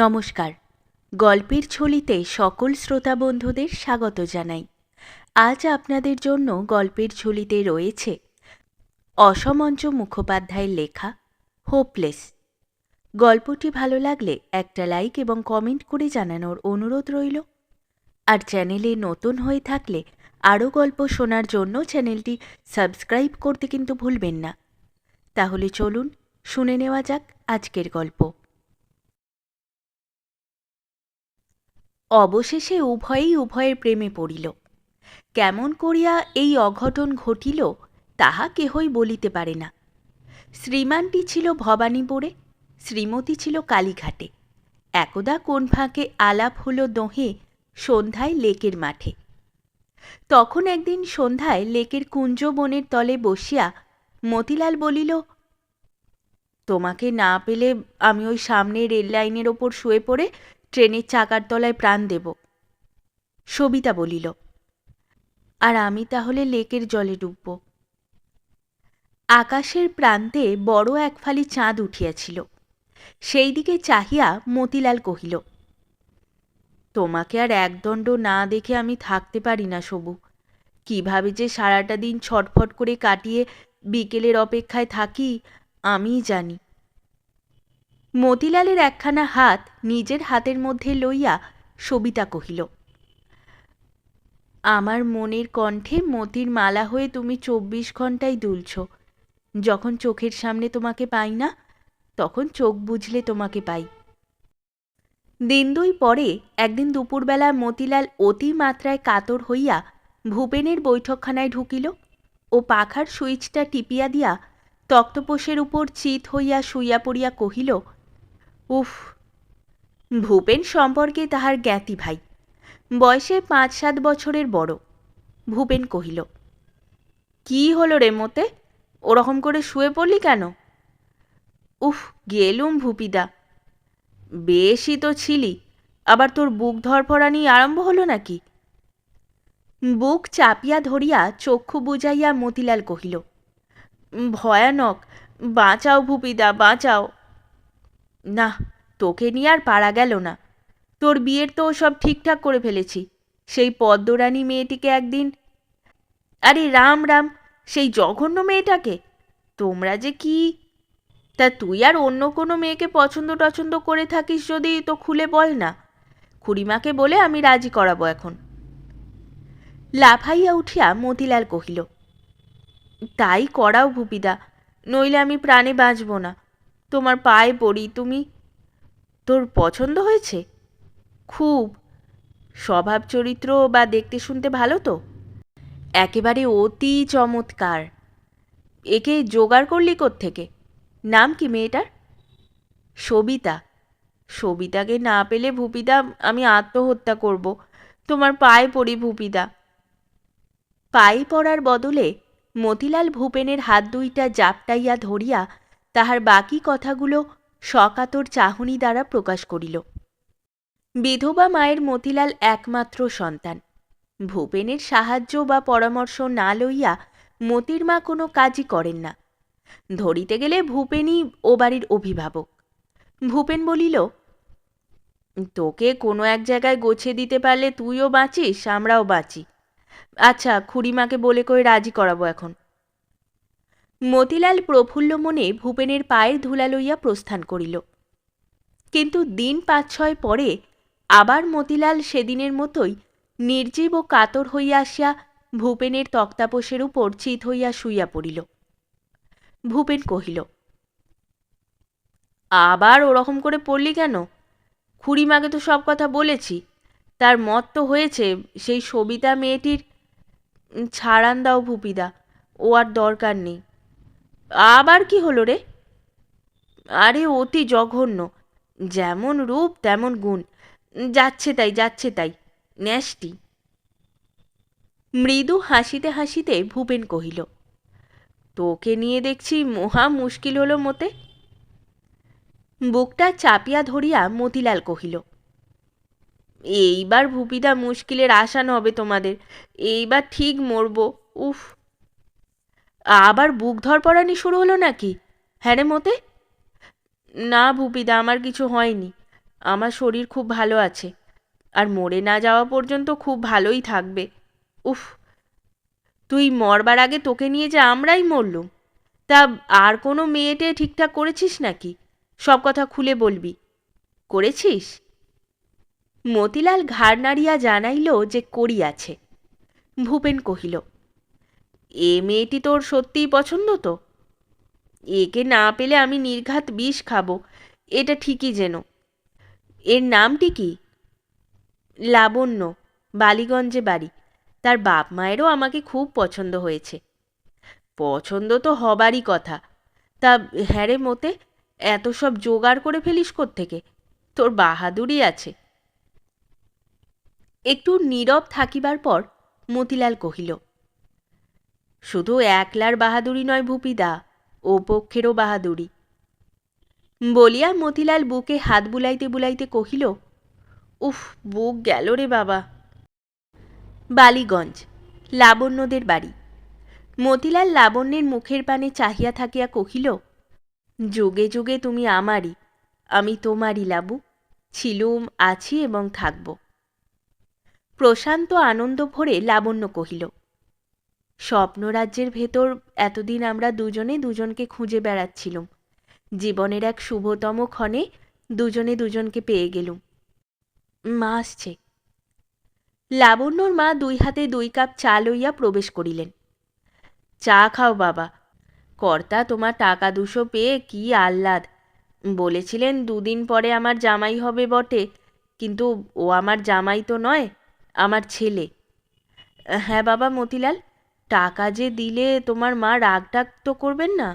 নমস্কার। গল্পের ছলিতে সকল শ্রোতা বন্ধুদের স্বাগত জানাই। আজ আপনাদের জন্য গল্পের ঝুলিতে রয়েছে অসমঞ্চ মুখোপাধ্যায়ের লেখা হোপলেস। গল্পটি ভালো লাগলে একটা লাইক এবং কমেন্ট করে জানানোর অনুরোধ রইল। আর চ্যানেলে নতুন হয়ে থাকলে আরও গল্প শোনার জন্য চ্যানেলটি সাবস্ক্রাইব করতে কিন্তু ভুলবেন না। তাহলে চলুন শুনে নেওয়া যাক আজকের গল্প। অবশেষে উভয়েই উভয়ের প্রেমে পড়িল। কেমন করিয়া এই অঘটন ঘটিল, তাহা কেহই বলিতে পারে না। শ্রীমানটি ছিল ভবানীপুরে, শ্রীমতী ছিল কালীঘাটে। একদা কোন ফাঁকে আলাপ হল দোহে, সন্ধ্যায় লেকের মাঠে। তখন একদিন সন্ধ্যায় লেকের কুঞ্জ বনের তলে বসিয়া মতিলাল বলিল, তোমাকে না পেলে আমি ওই সামনে রেল লাইনের ওপর শুয়ে পড়ে ট্রেনের চাকার তলায় প্রাণ দেব। সবিতা বলিল, আর আমি তাহলে লেকের জলে ডুবব। আকাশের প্রান্তে বড় এক ফালি চাঁদ উঠিয়াছিল। সেই দিকে চাহিয়া মতিলাল কহিল, তোমাকে আর একদণ্ড না দেখে আমি থাকতে পারি না সবু। কীভাবে যে সারাটা দিন ছটফট করে কাটিয়ে বিকেলের অপেক্ষায় থাকি, আমিই জানি। মতিলালের একখানা হাত নিজের হাতের মধ্যে লইয়া সবিতা কহিল, আমার মনের কণ্ঠে মতির মালা হয়ে তুমি চব্বিশ ঘন্টাই দুলছ। যখন চোখের সামনে তোমাকে পাই না, তখন চোখ বুঝলে তোমাকে পাই। দিন দুই পরে একদিন দুপুরবেলা মতিলাল অতি মাত্রায় কাতর হইয়া ভূপেনের বৈঠকখানায় ঢুকিল ও পাখার সুইচটা টিপিয়া দিয়া তক্তপোষের উপর চিত হইয়া শুইয়া পড়িয়া কহিল উফ, ভূপেন সম্পর্কে তাহার জ্ঞাতি ভাই। বয়সে পাঁচ সাত বছরের বড়, ভূপেন কহিল, কি হলো রে মতে? ওরকম করে শুয়ে পড়লি কেন? উফ, গেলুম ভূপিদা। বেশি তো ছিলি, আবার তোর বুক ধরফরানি আরম্ভ হলো নাকি? বুক চাপিয়া ধরিয়া চক্ষু বুঝাইয়া মতিলাল কহিল, ভয়ানক, বাঁচাও ভূপিদা, বাঁচাও। না, তোকে নিয়ে আর পারা গেল না। তোর বিয়ের তো সব ঠিকঠাক করে ফেলেছি। সেই পদ্মরানী মেয়েটিকে একদিন আরে রাম রাম, সেই জঘন্য মেয়েটাকে? তোমরা যে কি? তা তুই আর অন্য কোনো মেয়েকে পছন্দ টছন্দ করে থাকিস যদি তো খুলে বল না। খুড়িমাকে বলে আমি রাজি করাবো এখন। লাফাইয়া উঠিয়া মতিলাল কহিল, তাই করাও ভূপিদা, নইলে আমি প্রাণে বাঁচব না। তোমার পায়ে পড়ি, তুমি তোর পছন্দ হয়েছে? খুব। স্বভাব চরিত্র বা দেখতে শুনতে ভালো তো? একেবারে অতি চমৎকার। একে জোগাড় করলি থেকে নাম কি মেয়েটার? সবিতা। সবিতাকে না পেলে ভূপিদা, আমি আত্মহত্যা করব। তোমার পায়ে পড়ি ভূপিদা। পায়ে পড়ার বদলে মতিলাল ভূপেনের হাত দুইটা জাপটাইয়া ধরিয়া তাহার বাকি কথাগুলো সকাতর চাহনি দ্বারা প্রকাশ করিল। বিধবা মায়ের মতিলাল একমাত্র সন্তান। ভূপেনের সাহায্য বা পরামর্শ না লইয়া মতির মা কোনো কাজই করেন না। ধরিতে গেলে ভূপেনই ও বাড়ির অভিভাবক। ভূপেন বলিল, তোকে কোনো এক জায়গায় গোছে দিতে পারলে তুইও বাঁচিস, আমরাও বাঁচি। আচ্ছা খুড়িমাকে বলে কয়ে রাজি করাবো এখন? মতিলাল প্রফুল্ল মনে ভূপেনের পায়ের ধুলা লইয়া প্রস্থান করিল। কিন্তু দিন পাঁচ ছয় পরে আবার মতিলাল সেদিনের মতোই নির্জীব ও কাতর হইয়া আসিয়া ভূপেনের তক্তাপোষের উপর চিত হইয়া শুইয়া পড়িল। ভূপেন কহিল, আবার ওরকম করে পড়লি কেন? খুড়িমাকে তো সব কথা বলেছি। তার মত তো হয়েছে, সেই সবিতা মেয়েটির। ছাড়ান দাও ভূপিদা, ও আর দরকার নেই। আবার কি হলো রে? আরে অতি জঘন্য। যেমন রূপ, তেমন গুণ। যাচ্ছে তাই যাচ্ছে তাই। ন্যাসটি। মৃদু হাসিতে হাসিতে ভূপেন কহিল, তোকে নিয়ে দেখছি মহা মুশকিল হলো মতে। বুকটা চাপিয়া ধরিয়া মতিলাল কহিল, এইবার ভূপিদা মুশকিলের আসান হবে তোমাদের। এইবার ঠিক মরব। উফ আবার বুক ধরপড়ানি শুরু হলো নাকি? হ্যাঁ রে মতে। না ভূপিদা, আমার কিছু হয়নি। আমার শরীর খুব ভালো আছে। আর মরে না যাওয়া পর্যন্ত খুব ভালোই থাকবে। উফ, তুই মরবার আগে তোকে নিয়ে যে আমরাই মরলুম। তা আর কোনো মেয়েটে ঠিকঠাক করেছিস নাকি? সব কথা খুলে বলবি। করেছিস? মতিলাল ঘাড় নাড়িয়া জানাইল যে করিয়াছে। ভূপেন কহিল এ মেয়েটি তোর সত্যিই পছন্দ তো? একে না পেলে আমি নির্ঘাত বিষ খাব, এটা ঠিকই যেন। এর নামটি কি? লাবণ্য, বালিগঞ্জে বাড়ি। তার বাপ মায়েরও আমাকে খুব পছন্দ হয়েছে। পছন্দ তো হবারই কথা। তা হ্যাঁ রে মতে, এত সব জোগাড় করে ফেলিস থেকে তোর বাহাদুরি আছে। একটু নীরব থাকিবার পর মতিলাল কহিল শুধু একলার বাহাদুরি নয় ভূপিদা, ও পক্ষেরও বাহাদুরি বলিয়া মতিলাল বুকে হাত বুলাইতে বুলাইতে কহিল, উফ, বুক গেল রে বাবা। বালিগঞ্জ, লাবণ্যদের বাড়ি। মতিলাল লাবণ্যের মুখের পানে চাহিয়া থাকিয়া কহিল, যুগে যুগে তুমি আমারই, আমি তোমারই লাবু, ছিলুম, আছি এবং থাকব। প্রশান্ত আনন্দ ভরে লাবণ্য কহিল স্বপ্নরাজ্যের ভেতর এতদিন আমরা দুজনে দুজনকে খুঁজে বেড়াচ্ছিলুম। জীবনের এক শুভতম ক্ষণে দুজনে দুজনকে পেয়ে গেলুম। মা আসছে। লাবণ্যর মা দুই হাতে দুই কাপ চা লইয়া প্রবেশ করিলেন। চা খাও বাবা। কর্তা তোমার টাকা দুশো পেয়ে কি আহ্লাদ। বলেছিলেন, দুদিন পরে আমার জামাই হবে বটে, কিন্তু ও আমার জামাই তো নয়, আমার ছেলে। হ্যাঁ বাবা মতিলাল টাকা যে দিলে তোমার মা রাগ টাগ তো করবেন না?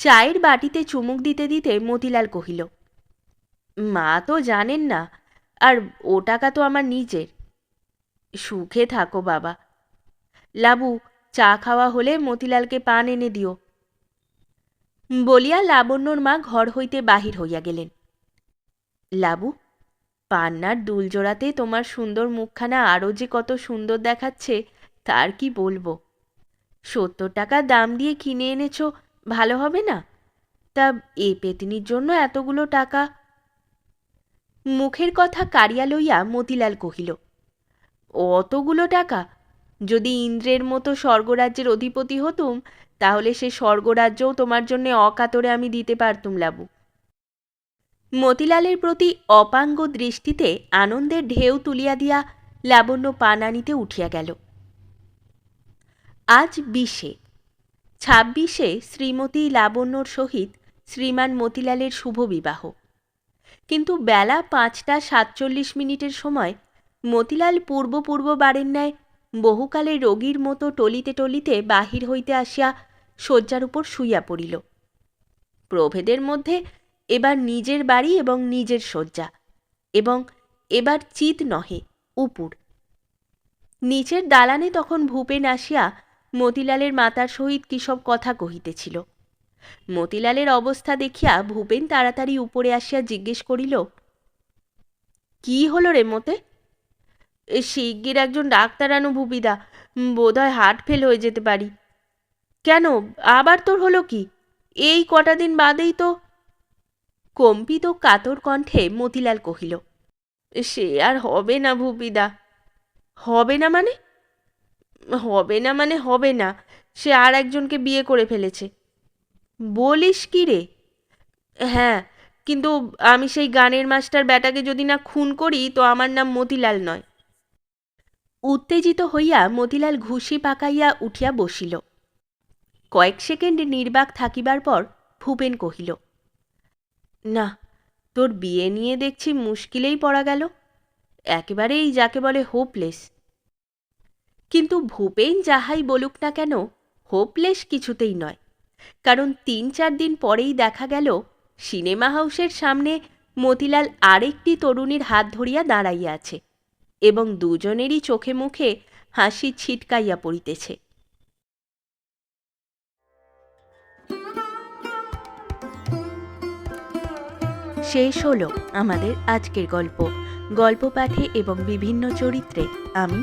চায়ের বাটিতে চুমুক দিতে দিতে মতিলাল কহিল, মা তো জানেন না, আর ও টাকা তো আমার নিজের। সুখে থাকো বাবা। লাবু, চা খাওয়া হলে মতিলালকে পান এনে দিও বলিয়া লাবণ্যর মা ঘর হইতে বাহির হইয়া গেলেন। লাবু, পান্নার দুল জোড়াতে তোমার সুন্দর মুখখানা আরও যে কত সুন্দর দেখাচ্ছে তার কি বলব? সত্তর টাকা দাম দিয়ে কিনে এনেছ, ভালো হবে না? তা এ পেতিনির জন্য এতগুলো টাকা? মুখের কথা কারিয়া লইয়া মতিলাল কহিল, অতগুলো টাকা? যদি ইন্দ্রের মতো স্বর্গরাজ্যের অধিপতি হতুম, তাহলে সে স্বর্গরাজ্যও তোমার জন্যে অকাতরে আমি দিতে পারতুম, লাবু মতিলালের প্রতি অপাঙ্গ দৃষ্টিতে আনন্দের ঢেউ তুলিয়া দিয়া লাবণ্য পান আনিতে উঠিয়া গেল। আজ বিশে। ছাব্বিশে শ্রীমতী লাবণ্যর সহিত শ্রীমান মতিলালের শুভ বিবাহ। কিন্তু বেলা পাঁচটা সাতচল্লিশ মিনিটের সময় মতিলাল পূর্ব পূর্ব বারের ন্যায় বহুকালে রোগীর মতো টলিতে টলিতে বাহির হইতে আসিয়া শয্যার উপর শুইয়া পড়িল। প্রভেদের মধ্যে এবার নিজের বাড়ি এবং নিজের শয্যা এবং এবার চিত নহে উপুর নিচের দালানে তখন ভূপেন আসিয়া মতিলালের মাতার সহিত কী সব কথা কহিতেছিল? মতিলালের অবস্থা দেখিয়া ভূপেন তাড়াতাড়ি উপরে আসিয়া জিজ্ঞেস করিল, কি হলো রে মতে? শিগগির একজন ডাক্তার আনো ভূপিদা, বোধহয় হার্ট ফেল হয়ে যেতে পারি। কেন, আবার তোর হলো কি? এই কটা দিন বাদেই তো কম্পিত কাতর কণ্ঠে মতিলাল কহিল, সে আর হবে না ভূপিদা। হবে না মানে? হবে না মানে হবে না। সে আর একজনকে বিয়ে করে ফেলেছে। বলিস কি রে? হ্যাঁ কিন্তু আমি সেই গানের মাস্টার ব্যাটাকে যদি না খুন করি, তো আমার নাম মতিলাল নয়। উত্তেজিত হইয়া মতিলাল ঘুষি পাকাইয়া উঠিয়া বসিল। কয়েক সেকেন্ড নির্বাক থাকিবার পর ভূপেন কহিল, না, তোর বিয়ে নিয়ে দেখছি মুশকিলেই পড়া গেল। একেবারেই যাকে বলে হোপলেস কিন্তু ভূপেন যাহাই বলুক না কেন হোপলেস কিছুতেই নয়। কারণ তিন চার দিন পরেই দেখা গেল সিনেমা হাউসের সামনে মতিলাল আরেকটি তরুণীর হাত ধরিয়া দাঁড়াইয়া আছে এবং দুজনেরই চোখে মুখে হাসি ছিটকাইয়া পড়িতেছে। শেষ হলো আমাদের আজকের গল্প। গল্প পাঠে এবং বিভিন্ন চরিত্রে আমি